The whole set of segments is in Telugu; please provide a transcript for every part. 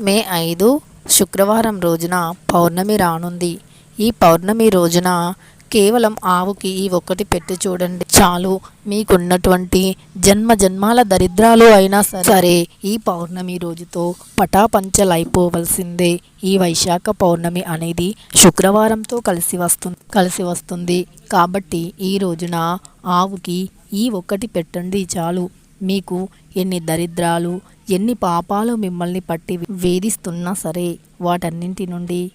మే ఐదు శుక్రవారం రోజున పౌర్ణమి రానుంది. ఈ పౌర్ణమి రోజున కేవలం ఆవుకి ఈ ఒక్కటి పెట్టి చూడండి. చాలు మీకున్నటువంటి జన్మ జన్మాల దరిద్రాలు అయినా సరే ఈ పౌర్ణమి రోజుతో పటాపంచలైపోవలసిందే. ఈ వైశాఖ పౌర్ణమి అనేది శుక్రవారంతో కలిసి వస్తుంది కలిసి వస్తుంది. కాబట్టి ఈ రోజున ఆవుకి ఈ ఒక్కటి పెట్టండి చాలు. మీకు ఎన్ని దరిద్రాలు ఎన్ని పాపాలు మిమ్మల్ని పట్టి వేధిస్తున్నా సరే వాటన్నింటి నుండి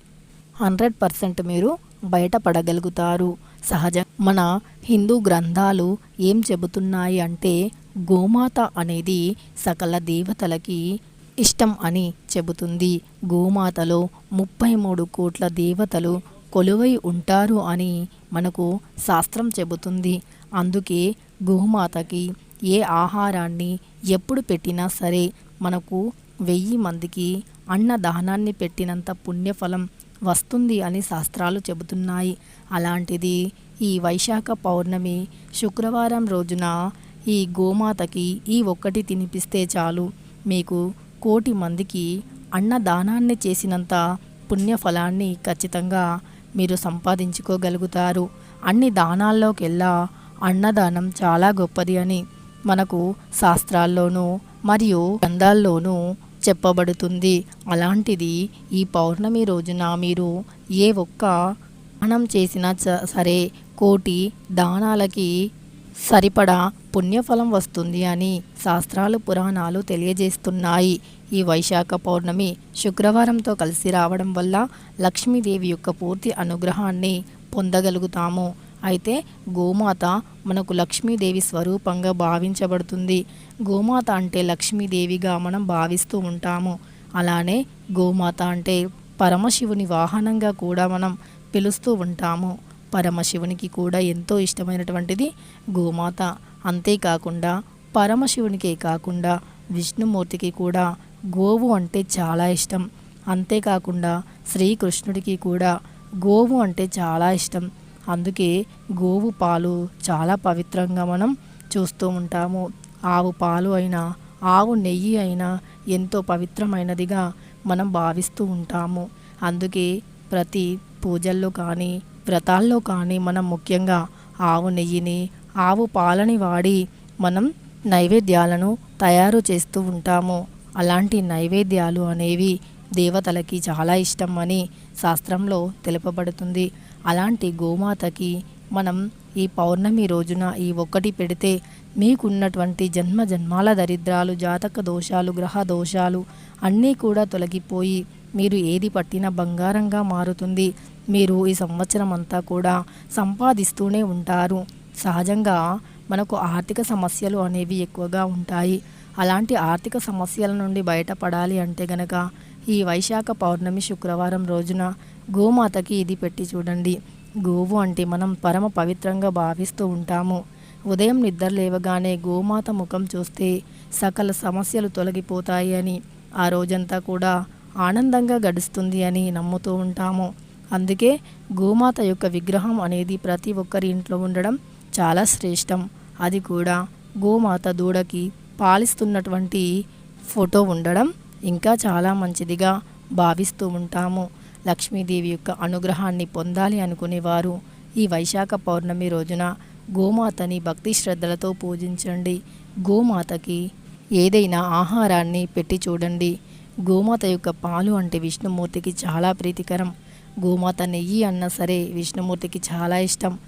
హండ్రెడ్ పర్సెంట్ మీరు బయటపడగలుగుతారు. సహజ మన హిందూ గ్రంథాలు ఏం చెబుతున్నాయి అంటే గోమాత అనేది సకల దేవతలకి ఇష్టం అని చెబుతుంది. గోమాతలో ముప్పై మూడు కోట్ల దేవతలు కొలువై ఉంటారు అని మనకు శాస్త్రం చెబుతుంది. అందుకే గోమాతకి ఏ ఆహారాన్ని ఎప్పుడు పెట్టినా సరే మనకు వెయ్యి మందికి అన్నదానాన్ని పెట్టినంత పుణ్యఫలం వస్తుంది అని శాస్త్రాలు చెబుతున్నాయి. అలాంటిది ఈ వైశాఖ పౌర్ణమి శుక్రవారం రోజున ఈ గోమాతకి ఈ ఒక్కటి తినిపిస్తే చాలు. మీకు కోటి మందికి అన్నదానాన్ని చేసినంత పుణ్యఫలాన్ని ఖచ్చితంగా మీరు సంపాదించుకోగలుగుతారు. అన్ని దానాల్లోకెల్లా అన్నదానం చాలా గొప్పది అని మనకు శాస్త్రాల్లోనూ మరియు గ్రంథాల్లోనూ చెప్పబడుతుంది. అలాంటిది ఈ పౌర్ణమి రోజున మీరు ఏ ఒక్క దానం చేసినా సరే కోటి దానాలకి సరిపడా పుణ్యఫలం వస్తుంది అని శాస్త్రాలు పురాణాలు తెలియజేస్తున్నాయి. ఈ వైశాఖ పౌర్ణమి శుక్రవారంతో కలిసి రావడం వల్ల లక్ష్మీదేవి యొక్క పూర్తి అనుగ్రహాన్ని పొందగలుగుతాము. అయితే గోమాత మనకు లక్ష్మీదేవి స్వరూపంగా భావించబడుతుంది. గోమాత అంటే లక్ష్మీదేవిగా మనం భావిస్తూ ఉంటాము. అలానే గోమాత అంటే పరమశివుని వాహనంగా కూడా మనం పిలుస్తూ ఉంటాము. పరమశివునికి కూడా ఎంతో ఇష్టమైనటువంటిది గోమాత. అంతేకాకుండా పరమశివునికే కాకుండా విష్ణుమూర్తికి కూడా గోవు అంటే చాలా ఇష్టం. అంతేకాకుండా శ్రీకృష్ణుడికి కూడా గోవు అంటే చాలా ఇష్టం. అందుకే గోవు పాలు చాలా పవిత్రంగా మనం చూస్తూ ఉంటాము. ఆవు పాలు అయినా ఆవు నెయ్యి అయినా ఎంతో పవిత్రమైనదిగా మనం భావిస్తూ ఉంటాము. అందుకే ప్రతి పూజల్లో కానీ వ్రతాల్లో కానీ మనం ముఖ్యంగా ఆవు నెయ్యిని ఆవు పాలని వాడి మనం నైవేద్యాలను తయారు చేస్తూ ఉంటాము. అలాంటి నైవేద్యాలు అనేవి దేవతలకి చాలా ఇష్టం అని శాస్త్రంలో తెలుపబడుతుంది. అలాంటి గోమాతకి మనం ఈ పౌర్ణమి రోజున ఈ ఒక్కటి పెడితే మీకున్నటువంటి జన్మ జన్మాల దరిద్రాలు జాతక దోషాలు గ్రహ దోషాలు అన్నీ కూడా తొలగిపోయి మీరు ఏది పట్టిన బంగారంగా మారుతుంది. మీరు ఈ సంవత్సరం అంతా కూడా సంపాదిస్తూనే ఉంటారు. సహజంగా మనకు ఆర్థిక సమస్యలు అనేవి ఎక్కువగా ఉంటాయి. అలాంటి ఆర్థిక సమస్యల నుండి బయటపడాలి అంటే గనక ఈ వైశాఖ పౌర్ణమి శుక్రవారం రోజున గోమాతకి ఇది పెట్టి చూడండి. గోవు అంటే మనం పరమ పవిత్రంగా భావిస్తూ ఉంటాము. ఉదయం నిద్ర లేవగానే గోమాత ముఖం చూస్తే సకల సమస్యలు తొలగిపోతాయి అని ఆ రోజంతా కూడా ఆనందంగా గడుస్తుంది అని నమ్ముతూ ఉంటాము. అందుకే గోమాత యొక్క విగ్రహం అనేది ప్రతి ఒక్కరి ఇంట్లో ఉండడం చాలా శ్రేష్టం. అది కూడా గోమాత దూడకి పాలిస్తున్నటువంటి ఫోటో ఉండడం ఇంకా చాలా మంచిదిగా భావిస్తూ ఉంటాము. లక్ష్మీదేవి యొక్క అనుగ్రహాన్ని పొందాలి అనుకునేవారు. ఈ వైశాఖ పౌర్ణమి రోజున గోమాతని భక్తి శ్రద్ధలతో పూజించండి. గోమాతకి ఏదైనా ఆహారాన్ని పెట్టి చూడండి. గోమాత యొక్క పాలు అంటే విష్ణుమూర్తికి చాలా ప్రీతికరం. గోమాత నెయ్యి అన్నా సరే విష్ణుమూర్తికి చాలా ఇష్టం.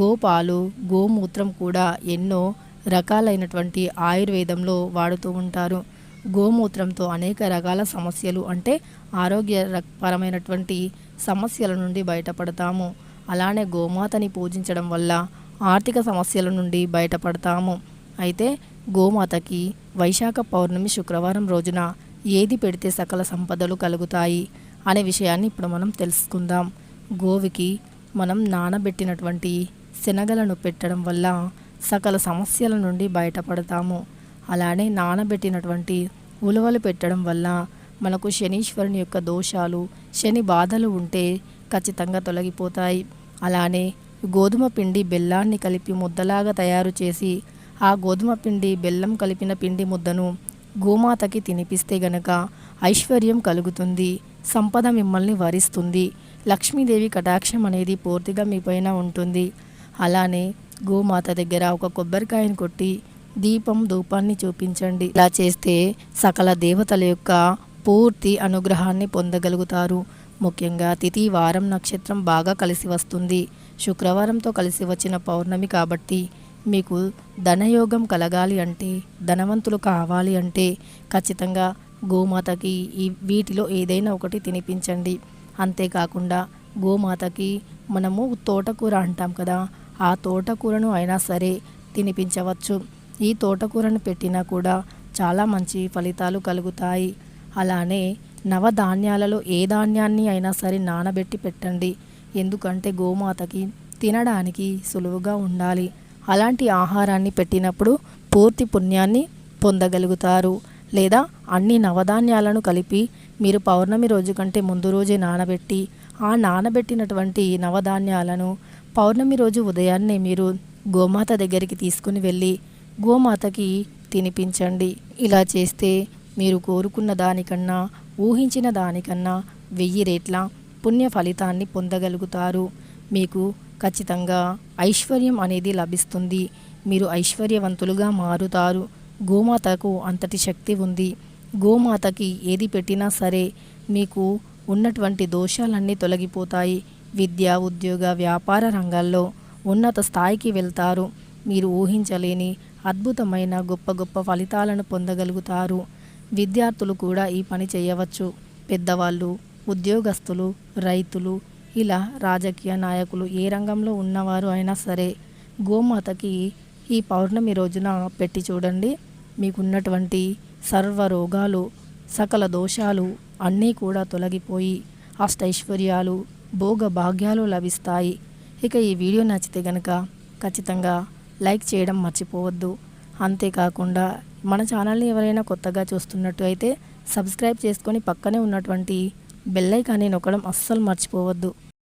గోపాలు గోమూత్రం కూడా ఎన్నో రకాలైనటువంటి ఆయుర్వేదంలో వాడుతూ ఉంటారు. గోమూత్రంతో అనేక రకాల సమస్యలు అంటే ఆరోగ్యపరమైనటువంటి సమస్యల నుండి బయటపడతాము. అలానే గోమాతని పూజించడం వల్ల ఆర్థిక సమస్యల నుండి బయటపడతాము. అయితే గోమాతకి వైశాఖ పౌర్ణమి శుక్రవారం రోజున ఏది పెడితే సకల సంపదలు కలుగుతాయి అనే విషయాన్ని ఇప్పుడు మనం తెలుసుకుందాం. గోవికి మనం నానబెట్టినటువంటి శనగలను పెట్టడం వల్ల సకల సమస్యల నుండి బయటపడతాము. అలానే నానబెట్టినటువంటి ఉలవలు పెట్టడం వల్ల మనకు శనీశ్వరుని యొక్క దోషాలు శని బాధలు ఉంటే ఖచ్చితంగా తొలగిపోతాయి. అలానే గోధుమ పిండి బెల్లాన్ని కలిపి ముద్దలాగా తయారు చేసి ఆ గోధుమ పిండి బెల్లం కలిపిన పిండి ముద్దను గోమాతకి తినిపిస్తే గనక ఐశ్వర్యం కలుగుతుంది సంపద మిమ్మల్ని వరిస్తుంది లక్ష్మీదేవి కటాక్షం అనేది పూర్తిగా మీ పైన ఉంటుంది. అలానే గోమాత దగ్గర ఒక కొబ్బరికాయను కొట్టి దీపం ధూపాన్ని చూపించండి. ఇలా చేస్తే సకల దేవతల యొక్క పూర్తి అనుగ్రహాన్ని పొందగలుగుతారు. ముఖ్యంగా తిథి వారం నక్షత్రం బాగా కలిసి వస్తుంది. శుక్రవారంతో కలిసి వచ్చిన పౌర్ణమి కాబట్టి మీకు ధనయోగం కలగాలి అంటే ధనవంతులు కావాలి అంటే ఖచ్చితంగా గోమాతకి ఈ వీటిలో ఏదైనా ఒకటి తినిపించండి. అంతేకాకుండా గోమాతకి మనము తోటకూర అంటాం కదా ఆ తోటకూరను అయినా సరే తినిపించవచ్చు. ఈ తోటకూరను పెట్టినా కూడా చాలా మంచి ఫలితాలు కలుగుతాయి. అలానే నవధాన్యాలలో ఏ ధాన్యాన్ని అయినా సరే నానబెట్టి పెట్టండి. ఎందుకంటే గోమాతకి తినడానికి సులువుగా ఉండాలి. అలాంటి ఆహారాన్ని పెట్టినప్పుడు పూర్తి పుణ్యాన్ని పొందగలుగుతారు. లేదా అన్ని నవధాన్యాలను కలిపి మీరు పౌర్ణమి రోజు కంటే ముందు రోజే నానబెట్టి ఆ నానబెట్టినటువంటి నవధాన్యాలను పౌర్ణమి రోజు ఉదయాన్నే మీరు గోమాత దగ్గరికి తీసుకుని వెళ్ళి గోమాతకి తినిపించండి. ఇలా చేస్తే మీరు కోరుకున్న దానికన్నా ఊహించిన దానికన్నా వెయ్యి రేట్ల పుణ్య ఫలితాన్ని పొందగలుగుతారు. మీకు ఖచ్చితంగా ఐశ్వర్యం అనేది లభిస్తుంది. మీరు ఐశ్వర్యవంతులుగా మారుతారు. గోమాతకు అంతటి శక్తి ఉంది. గోమాతకి ఏది పెట్టినా సరే మీకు ఉన్నటువంటి దోషాలన్నీ తొలగిపోతాయి. విద్య ఉద్యోగ వ్యాపార రంగాల్లో ఉన్నత స్థాయికి వెళ్తారు. మీరు ఊహించలేని అద్భుతమైన గొప్ప గొప్ప ఫలితాలను పొందగలుగుతారు. విద్యార్థులు కూడా ఈ పని చేయవచ్చు. పెద్దవాళ్ళు ఉద్యోగస్తులు రైతులు ఇలా రాజకీయ నాయకులు ఏ రంగంలో ఉన్నవారు అయినా సరే గోమాతకి ఈ పౌర్ణమి రోజున పెట్టి చూడండి. మీకున్నటువంటి సర్వ రోగాలు సకల దోషాలు అన్నీ కూడా తొలగిపోయి అష్టైశ్వర్యాలు భోగ భాగ్యాలు లభిస్తాయి. ఇక ఈ వీడియో నచ్చితే కనుక ఖచ్చితంగా లైక్ చేయడం మర్చిపోవద్దు. అంతేకాకుండా మన ఛానల్ని ఎవరైనా కొత్తగా చూస్తున్నట్టు అయితే సబ్స్క్రైబ్ చేసుకొని పక్కనే ఉన్నటువంటి బెల్లైకాన్ని నొక్కడం అస్సలు మర్చిపోవద్దు.